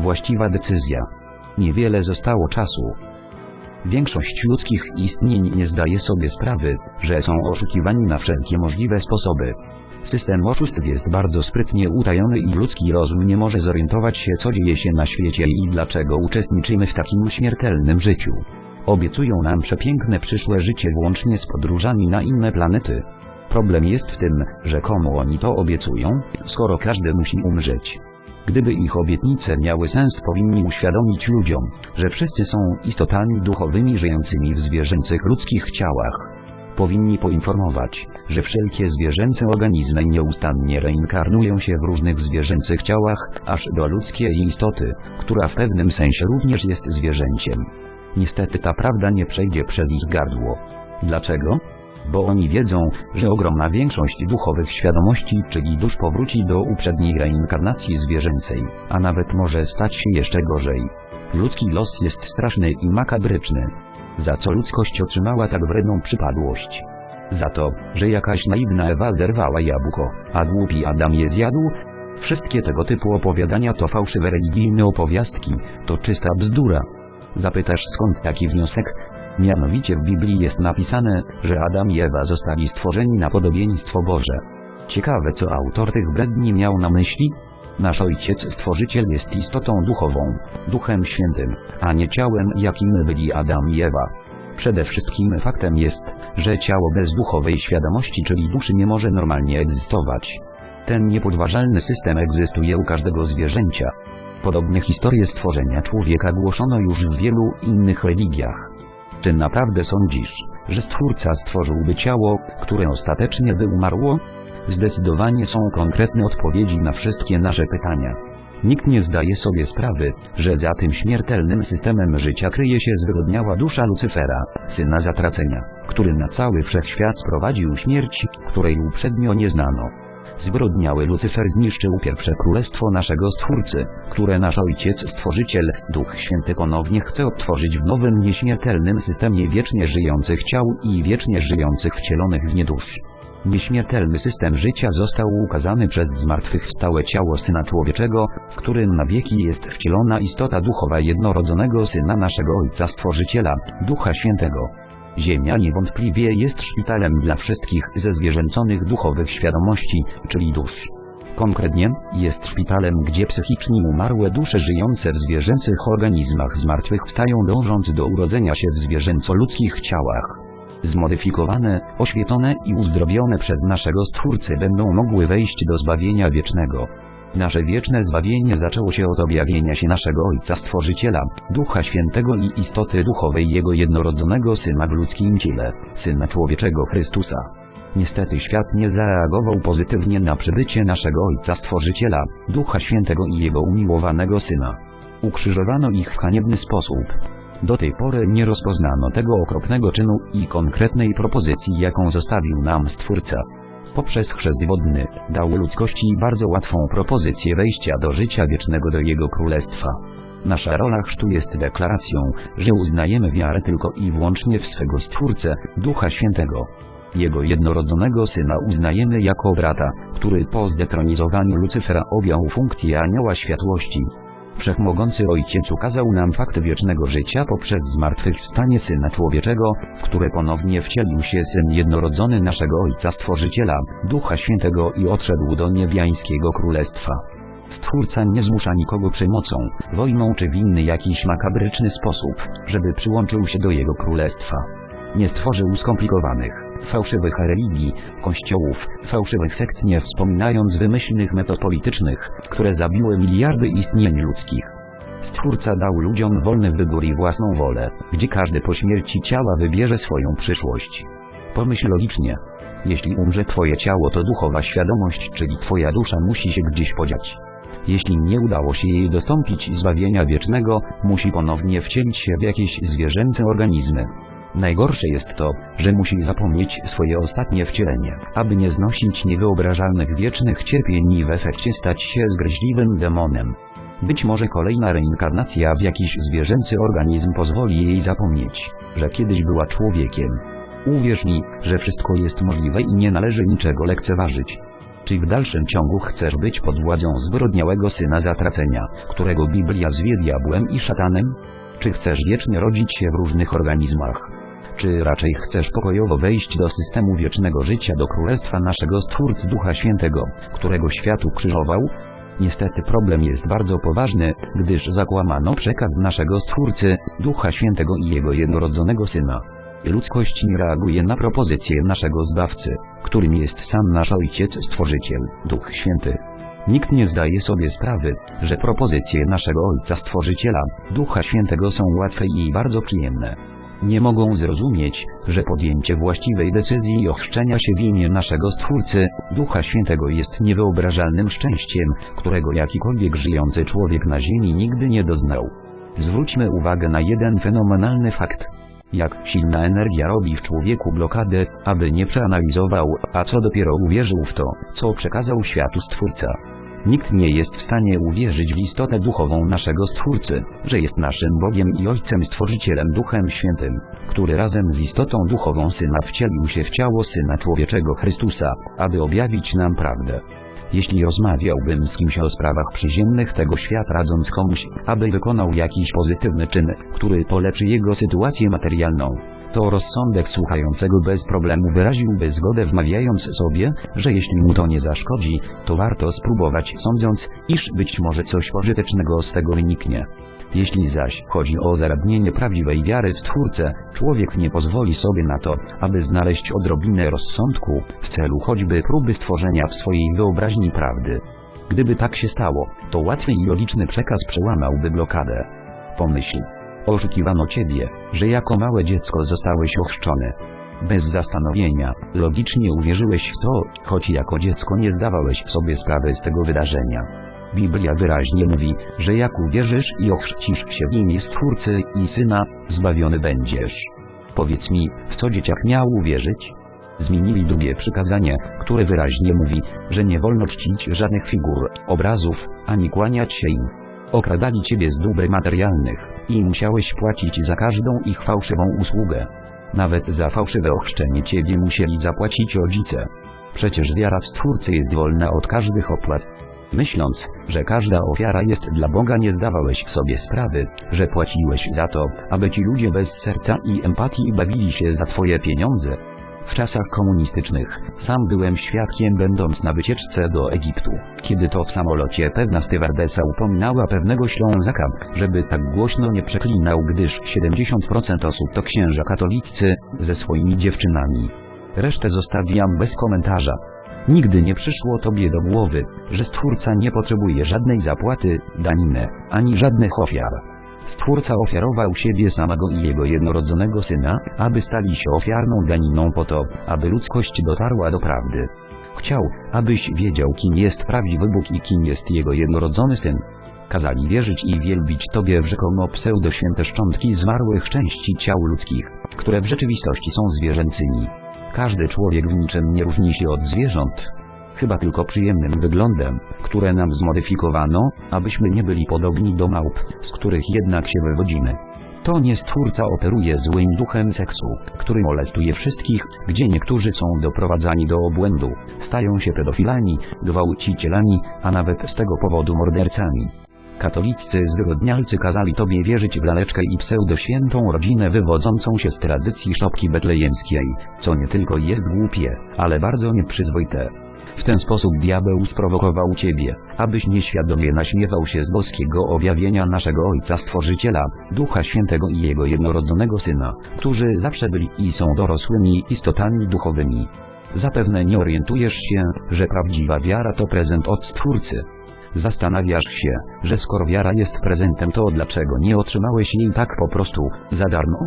właściwa decyzja. Niewiele zostało czasu. Większość ludzkich istnień nie zdaje sobie sprawy, że są oszukiwani na wszelkie możliwe sposoby. System oszustw jest bardzo sprytnie utajony i ludzki rozum nie może zorientować się co dzieje się na świecie i dlaczego uczestniczymy w takim śmiertelnym życiu. Obiecują nam przepiękne przyszłe życie włącznie z podróżami na inne planety. Problem jest w tym, że komu oni to obiecują, skoro każdy musi umrzeć. Gdyby ich obietnice miały sens powinni uświadomić ludziom, że wszyscy są istotami duchowymi żyjącymi w zwierzęcych ludzkich ciałach. Powinni poinformować, że wszelkie zwierzęce organizmy nieustannie reinkarnują się w różnych zwierzęcych ciałach, aż do ludzkiej istoty, która w pewnym sensie również jest zwierzęciem. Niestety ta prawda nie przejdzie przez ich gardło. Dlaczego? Bo oni wiedzą, że ogromna większość duchowych świadomości, czyli dusz powróci do uprzedniej reinkarnacji zwierzęcej, a nawet może stać się jeszcze gorzej. Ludzki los jest straszny i makabryczny. Za co ludzkość otrzymała tak wredną przypadłość? Za to, że jakaś naiwna Ewa zerwała jabłko, a głupi Adam je zjadł? Wszystkie tego typu opowiadania to fałszywe religijne opowiastki, to czysta bzdura. Zapytasz skąd taki wniosek? Mianowicie w Biblii jest napisane, że Adam i Ewa zostali stworzeni na podobieństwo Boże. Ciekawe co autor tych bredni miał na myśli? Nasz Ojciec Stworzyciel jest istotą duchową, Duchem Świętym, a nie ciałem jakim byli Adam i Ewa. Przede wszystkim faktem jest, że ciało bez duchowej świadomości czyli duszy nie może normalnie egzystować. Ten niepodważalny system egzystuje u każdego zwierzęcia. Podobne historie stworzenia człowieka głoszono już w wielu innych religiach. Czy naprawdę sądzisz, że Stwórca stworzyłby ciało, które ostatecznie by umarło? Zdecydowanie są konkretne odpowiedzi na wszystkie nasze pytania. Nikt nie zdaje sobie sprawy, że za tym śmiertelnym systemem życia kryje się zwyrodniała dusza Lucyfera, syna zatracenia, który na cały wszechświat sprowadził śmierć, której uprzednio nie znano. Zwyrodniały Lucyfer zniszczył pierwsze królestwo naszego Stwórcy, które nasz Ojciec Stworzyciel, Duch Święty ponownie chce odtworzyć w nowym nieśmiertelnym systemie wiecznie żyjących ciał i wiecznie żyjących wcielonych w nie dusz. Nieśmiertelny system życia został ukazany przez zmartwychwstałe ciało Syna Człowieczego, w którym na wieki jest wcielona istota duchowa jednorodzonego Syna naszego Ojca Stworzyciela, Ducha Świętego. Ziemia niewątpliwie jest szpitalem dla wszystkich zezwierzęconych duchowych świadomości, czyli dusz. Konkretnie, jest szpitalem, gdzie psychiczni umarłe dusze żyjące w zwierzęcych organizmach zmartwychwstają dążąc do urodzenia się w zwierzęco-ludzkich ciałach zmodyfikowane, oświecone i uzdrowione przez naszego Stwórcę będą mogły wejść do zbawienia wiecznego. Nasze wieczne zbawienie zaczęło się od objawienia się naszego Ojca Stworzyciela, Ducha Świętego i istoty duchowej Jego jednorodzonego Syna w ludzkim ciele, Syna Człowieczego Chrystusa. Niestety świat nie zareagował pozytywnie na przybycie naszego Ojca Stworzyciela, Ducha Świętego i Jego umiłowanego Syna. Ukrzyżowano ich w haniebny sposób, do tej pory nie rozpoznano tego okropnego czynu i konkretnej propozycji jaką zostawił nam Stwórca. Poprzez chrzest wodny, dał ludzkości bardzo łatwą propozycję wejścia do życia wiecznego do Jego Królestwa. Nasza rola chrztu jest deklaracją, że uznajemy wiarę tylko i wyłącznie w swego Stwórcę, Ducha Świętego. Jego jednorodzonego Syna uznajemy jako brata, który po zdetronizowaniu Lucyfera objął funkcję anioła światłości. Wszechmogący Ojciec ukazał nam fakt wiecznego życia poprzez zmartwychwstanie Syna Człowieczego, które ponownie wcielił się Syn jednorodzony naszego Ojca Stworzyciela, Ducha Świętego i odszedł do niebiańskiego Królestwa. Stwórca nie zmusza nikogo przemocą, wojną czy w inny jakiś makabryczny sposób, żeby przyłączył się do Jego Królestwa. Nie stworzył skomplikowanych, fałszywych religii, kościołów, fałszywych sekt nie wspominając wymyślnych metod politycznych, które zabiły miliardy istnień ludzkich. Stwórca dał ludziom wolny wybór i własną wolę, gdzie każdy po śmierci ciała wybierze swoją przyszłość. Pomyśl logicznie. Jeśli umrze twoje ciało to duchowa świadomość, czyli twoja dusza musi się gdzieś podziać. Jeśli nie udało się jej dostąpić zbawienia wiecznego, musi ponownie wcielić się w jakieś zwierzęce organizmy. Najgorsze jest to, że musi zapomnieć swoje ostatnie wcielenie, aby nie znosić niewyobrażalnych wiecznych cierpień i w efekcie stać się zgryźliwym demonem. Być może kolejna reinkarnacja w jakiś zwierzęcy organizm pozwoli jej zapomnieć, że kiedyś była człowiekiem. Uwierz mi, że wszystko jest możliwe i nie należy niczego lekceważyć. Czy w dalszym ciągu chcesz być pod władzą zwyrodniałego syna zatracenia, którego Biblia zwie diabłem i szatanem? Czy chcesz wiecznie rodzić się w różnych organizmach? Czy raczej chcesz pokojowo wejść do systemu wiecznego życia do królestwa naszego Stwórcy Ducha Świętego, którego światu krzyżował? Niestety problem jest bardzo poważny, gdyż zakłamano przekaz naszego Stwórcy, Ducha Świętego i Jego jednorodzonego Syna. Ludzkość nie reaguje na propozycję naszego Zbawcy, którym jest sam nasz Ojciec Stworzyciel, Duch Święty. Nikt nie zdaje sobie sprawy, że propozycje naszego Ojca Stworzyciela, Ducha Świętego są łatwe i bardzo przyjemne. Nie mogą zrozumieć, że podjęcie właściwej decyzji i ochrzczenia się w imię naszego Stwórcy, Ducha Świętego jest niewyobrażalnym szczęściem, którego jakikolwiek żyjący człowiek na ziemi nigdy nie doznał. Zwróćmy uwagę na jeden fenomenalny fakt. Jak silna energia robi w człowieku blokadę, aby nie przeanalizował, a co dopiero uwierzył w to, co przekazał światu Stwórca. Nikt nie jest w stanie uwierzyć w istotę duchową naszego Stwórcy, że jest naszym Bogiem i Ojcem Stworzycielem Duchem Świętym, który razem z istotą duchową Syna wcielił się w ciało Syna Człowieczego Chrystusa, aby objawić nam prawdę. Jeśli rozmawiałbym z kimś o sprawach przyziemnych tego świata radząc komuś, aby wykonał jakiś pozytywny czyn, który polepszy jego sytuację materialną, to rozsądek słuchającego bez problemu wyraziłby zgodę wmawiając sobie, że jeśli mu to nie zaszkodzi, to warto spróbować sądząc, iż być może coś pożytecznego z tego wyniknie. Jeśli zaś chodzi o zaradnienie prawdziwej wiary w Stwórcę, człowiek nie pozwoli sobie na to, aby znaleźć odrobinę rozsądku, w celu choćby próby stworzenia w swojej wyobraźni prawdy. Gdyby tak się stało, to łatwy i logiczny przekaz przełamałby blokadę. Pomyśl. Oszukiwano ciebie, że jako małe dziecko zostałeś ochrzczony. Bez zastanowienia, logicznie uwierzyłeś w to, choć jako dziecko nie zdawałeś sobie sprawy z tego wydarzenia. Biblia wyraźnie mówi, że jak uwierzysz i ochrzcisz się w imię Stwórcy i Syna, zbawiony będziesz. Powiedz mi, w co dzieciak miał uwierzyć? Zmienili drugie przykazanie, które wyraźnie mówi, że nie wolno czcić żadnych figur, obrazów, ani kłaniać się im. Okradali ciebie z dóbr materialnych i musiałeś płacić za każdą ich fałszywą usługę. Nawet za fałszywe ochrzczenie ciebie musieli zapłacić rodzice. Przecież wiara w Stwórcę jest wolna od każdych opłat. Myśląc, że każda ofiara jest dla Boga nie zdawałeś sobie sprawy, że płaciłeś za to, aby ci ludzie bez serca i empatii bawili się za twoje pieniądze. W czasach komunistycznych sam byłem świadkiem będąc na wycieczce do Egiptu, kiedy to w samolocie pewna stewardesa upominała pewnego Ślązaka, żeby tak głośno nie przeklinał, gdyż 70% osób to księża katoliccy, ze swoimi dziewczynami. Resztę zostawiam bez komentarza. Nigdy nie przyszło Tobie do głowy, że Stwórca nie potrzebuje żadnej zapłaty, daniny, ani żadnych ofiar. Stwórca ofiarował siebie samego i Jego jednorodzonego Syna, aby stali się ofiarną daniną po to, aby ludzkość dotarła do prawdy. Chciał, abyś wiedział kim jest prawdziwy Bóg i kim jest Jego jednorodzony Syn. Kazali wierzyć i wielbić Tobie w rzekomo pseudoświęte szczątki zmarłych części ciał ludzkich, które w rzeczywistości są zwierzęcymi. Każdy człowiek w niczym nie różni się od zwierząt. Chyba tylko przyjemnym wyglądem, które nam zmodyfikowano, abyśmy nie byli podobni do małp, z których jednak się wywodzimy. To nie stwórca operuje złym duchem seksu, który molestuje wszystkich, gdzie niektórzy są doprowadzani do obłędu, stają się pedofilami, gwałcicielami, a nawet z tego powodu mordercami. Katoliccy zwyrodnialcy kazali tobie wierzyć w laleczkę i pseudoświętą rodzinę wywodzącą się z tradycji szopki betlejemskiej, co nie tylko jest głupie, ale bardzo nieprzyzwoite. W ten sposób diabeł sprowokował ciebie, abyś nieświadomie naśmiewał się z boskiego objawienia naszego Ojca Stworzyciela, Ducha Świętego i Jego jednorodzonego Syna, którzy zawsze byli i są dorosłymi istotami duchowymi. Zapewne nie orientujesz się, że prawdziwa wiara to prezent od Stwórcy. Zastanawiasz się, że skoro wiara jest prezentem to dlaczego nie otrzymałeś jej tak po prostu, za darmo?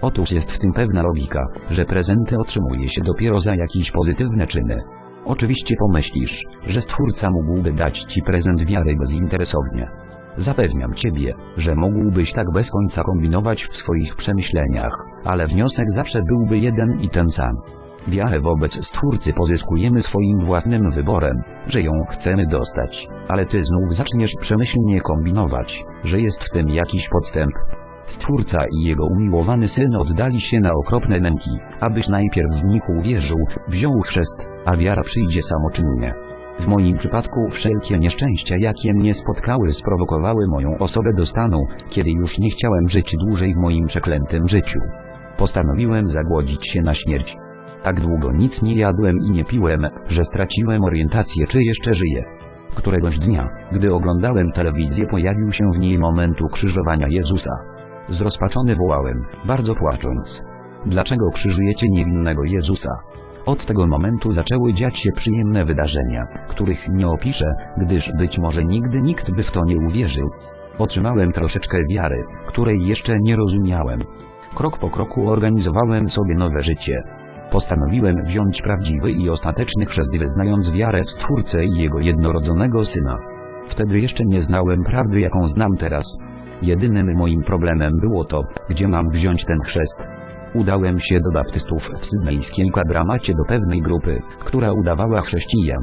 Otóż jest w tym pewna logika, że prezenty otrzymuje się dopiero za jakieś pozytywne czyny. Oczywiście pomyślisz, że Stwórca mógłby dać Ci prezent wiary bezinteresownie. Zapewniam Ciebie, że mógłbyś tak bez końca kombinować w swoich przemyśleniach, ale wniosek zawsze byłby jeden i ten sam. Wiarę wobec Stwórcy pozyskujemy swoim własnym wyborem, że ją chcemy dostać, ale Ty znów zaczniesz przemyślnie kombinować, że jest w tym jakiś podstęp. Stwórca i Jego umiłowany Syn oddali się na okropne męki, abyś najpierw w nich uwierzył, wziął chrzest, a wiara przyjdzie samoczynnie. W moim przypadku wszelkie nieszczęścia jakie mnie spotkały sprowokowały moją osobę do stanu, kiedy już nie chciałem żyć dłużej w moim przeklętym życiu. Postanowiłem zagłodzić się na śmierć. Tak długo nic nie jadłem i nie piłem, że straciłem orientację czy jeszcze żyję. Któregoś dnia, gdy oglądałem telewizję pojawił się w niej moment ukrzyżowania Jezusa. Zrozpaczony wołałem, bardzo płacząc. Dlaczego krzyżujecie niewinnego Jezusa? Od tego momentu zaczęły dziać się przyjemne wydarzenia, których nie opiszę, gdyż być może nigdy nikt by w to nie uwierzył. Otrzymałem troszeczkę wiary, której jeszcze nie rozumiałem. Krok po kroku organizowałem sobie nowe życie. Postanowiłem wziąć prawdziwy i ostateczny chrzest wyznając wiarę w Stwórcę i Jego jednorodzonego Syna. Wtedy jeszcze nie znałem prawdy jaką znam teraz. Jedynym moim problemem było to, gdzie mam wziąć ten chrzest. Udałem się do baptystów w sydnejskiej kwadramacie do pewnej grupy, która udawała chrześcijan.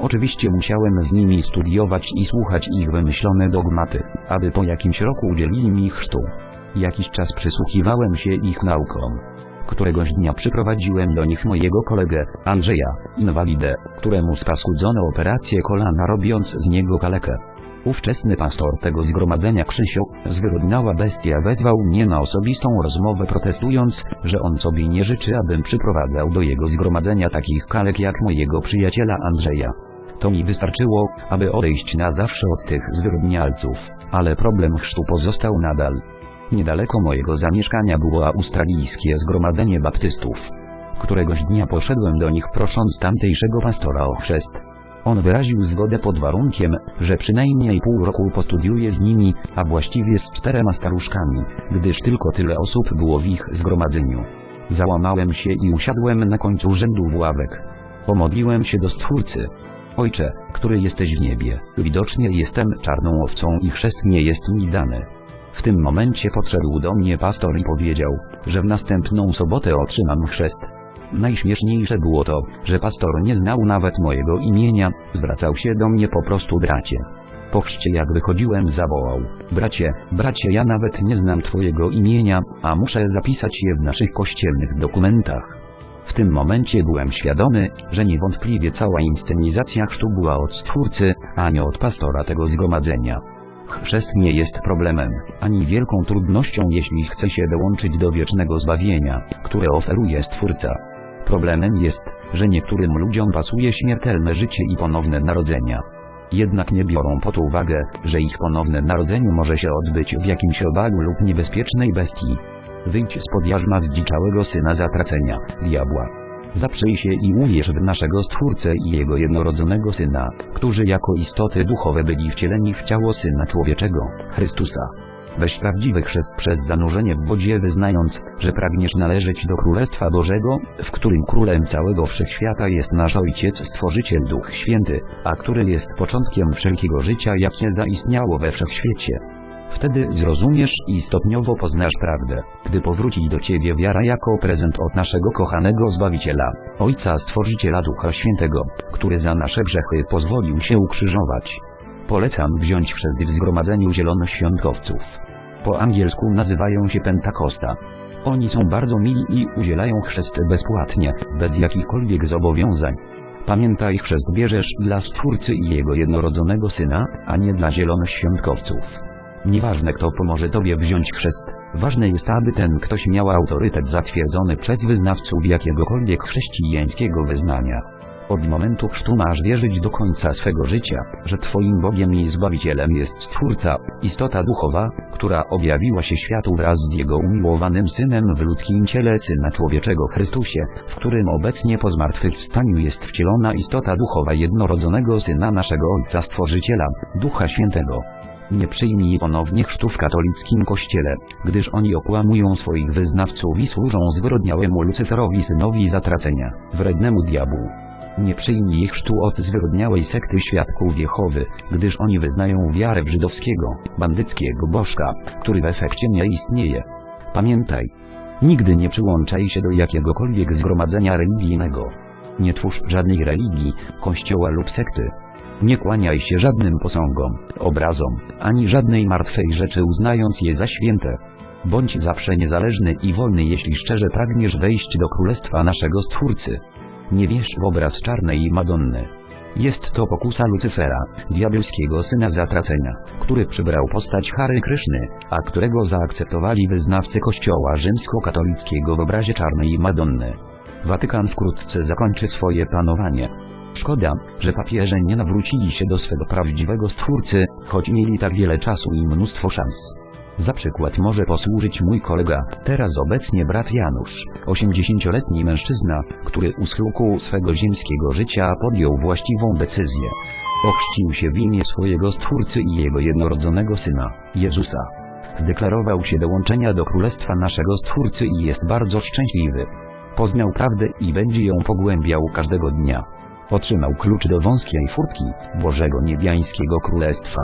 Oczywiście musiałem z nimi studiować i słuchać ich wymyślone dogmaty, aby po jakimś roku udzielili mi chrztu. Jakiś czas przysłuchiwałem się ich naukom. Któregoś dnia przyprowadziłem do nich mojego kolegę, Andrzeja, inwalidę, któremu spaskudzono operację kolana robiąc z niego kalekę. Ówczesny pastor tego zgromadzenia Krzysio, zwyrodniała bestia wezwał mnie na osobistą rozmowę protestując, że on sobie nie życzy abym przyprowadzał do jego zgromadzenia takich kalek jak mojego przyjaciela Andrzeja. To mi wystarczyło, aby odejść na zawsze od tych zwyrodnialców, ale problem chrztu pozostał nadal. Niedaleko mojego zamieszkania było australijskie zgromadzenie baptystów. Któregoś dnia poszedłem do nich prosząc tamtejszego pastora o chrzest. On wyraził zgodę pod warunkiem, że przynajmniej pół roku postudiuje z nimi, a właściwie z czterema staruszkami, gdyż tylko tyle osób było w ich zgromadzeniu. Załamałem się i usiadłem na końcu rzędu w ławek. Pomodliłem się do Stwórcy. Ojcze, który jesteś w niebie, widocznie jestem czarną owcą i chrzest nie jest mi dany. W tym momencie podszedł do mnie pastor i powiedział, że w następną sobotę otrzymam chrzest. Najśmieszniejsze było to, że pastor nie znał nawet mojego imienia, zwracał się do mnie po prostu bracie. Po chrzcie jak wychodziłem zawołał, bracie, bracie ja nawet nie znam twojego imienia, a muszę zapisać je w naszych kościelnych dokumentach. W tym momencie byłem świadomy, że niewątpliwie cała inscenizacja chrztu była od Stwórcy, a nie od pastora tego zgromadzenia. Chrzest nie jest problemem, ani wielką trudnością jeśli chce się dołączyć do wiecznego zbawienia, które oferuje Stwórca. Problemem jest, że niektórym ludziom pasuje śmiertelne życie i ponowne narodzenia. Jednak nie biorą pod uwagę, że ich ponowne narodzenie może się odbyć w jakimś obalu lub niebezpiecznej bestii. Wyjdź spod jarzma zdziczałego syna zatracenia, diabła. Zaprzyj się i uwierz w naszego Stwórcę i Jego jednorodzonego Syna, którzy jako istoty duchowe byli wcieleni w ciało Syna Człowieczego, Chrystusa. Weź prawdziwy chrzest przez zanurzenie w wodzie wyznając, że pragniesz należeć do Królestwa Bożego, w którym Królem całego Wszechświata jest nasz Ojciec Stworzyciel Duch Święty, a który jest początkiem wszelkiego życia jakie zaistniało we Wszechświecie. Wtedy zrozumiesz i stopniowo poznasz prawdę, gdy powróci do Ciebie wiara jako prezent od naszego kochanego Zbawiciela, Ojca Stworzyciela Ducha Świętego, który za nasze grzechy pozwolił się ukrzyżować. Polecam wziąć chrzest w zgromadzeniu zielonoświątkowców. Po angielsku nazywają się Pentakosta. Oni są bardzo mili i udzielają chrzest bezpłatnie, bez jakichkolwiek zobowiązań. Pamiętaj chrzest bierzesz dla Stwórcy i Jego jednorodzonego Syna, a nie dla zielonoświątkowców. Nieważne kto pomoże Tobie wziąć chrzest, ważne jest aby ten ktoś miał autorytet zatwierdzony przez wyznawców jakiegokolwiek chrześcijańskiego wyznania. Od momentu chrztu masz wierzyć do końca swego życia, że Twoim Bogiem i Zbawicielem jest Stwórca, istota duchowa, która objawiła się światu wraz z Jego umiłowanym Synem w ludzkim ciele Syna Człowieczego Chrystusie, w którym obecnie po zmartwychwstaniu jest wcielona istota duchowa jednorodzonego Syna naszego Ojca Stworzyciela, Ducha Świętego. Nie przyjmij ponownie chrztu w katolickim kościele, gdyż oni okłamują swoich wyznawców i służą zwyrodniałemu Lucyferowi synowi zatracenia, wrednemu diabłu. Nie przyjmij chrztu od zwyrodniałej sekty świadków Jehowy, gdyż oni wyznają wiarę w żydowskiego, bandyckiego bożka, który w efekcie nie istnieje. Pamiętaj, nigdy nie przyłączaj się do jakiegokolwiek zgromadzenia religijnego. Nie twórz żadnej religii, kościoła lub sekty. Nie kłaniaj się żadnym posągom, obrazom, ani żadnej martwej rzeczy uznając je za święte. Bądź zawsze niezależny i wolny jeśli szczerze pragniesz wejść do królestwa naszego Stwórcy. Nie wierz w obraz czarnej Madonny. Jest to pokusa Lucyfera, diabelskiego syna zatracenia, który przybrał postać Hary Kryszny, a którego zaakceptowali wyznawcy kościoła rzymskokatolickiego w obrazie czarnej Madonny. Watykan wkrótce zakończy swoje panowanie. Szkoda, że papieże nie nawrócili się do swego prawdziwego stwórcy, choć mieli tak wiele czasu i mnóstwo szans. Za przykład może posłużyć mój kolega, teraz obecnie brat Janusz, 80-letni mężczyzna, który u schyłku swego ziemskiego życia podjął właściwą decyzję. Ochrzcił się w imię swojego Stwórcy i Jego jednorodzonego Syna, Jezusa. Zdeklarował się do łączenia do Królestwa naszego Stwórcy i jest bardzo szczęśliwy. Poznał prawdę i będzie ją pogłębiał każdego dnia. Otrzymał klucz do wąskiej furtki, Bożego Niebiańskiego Królestwa.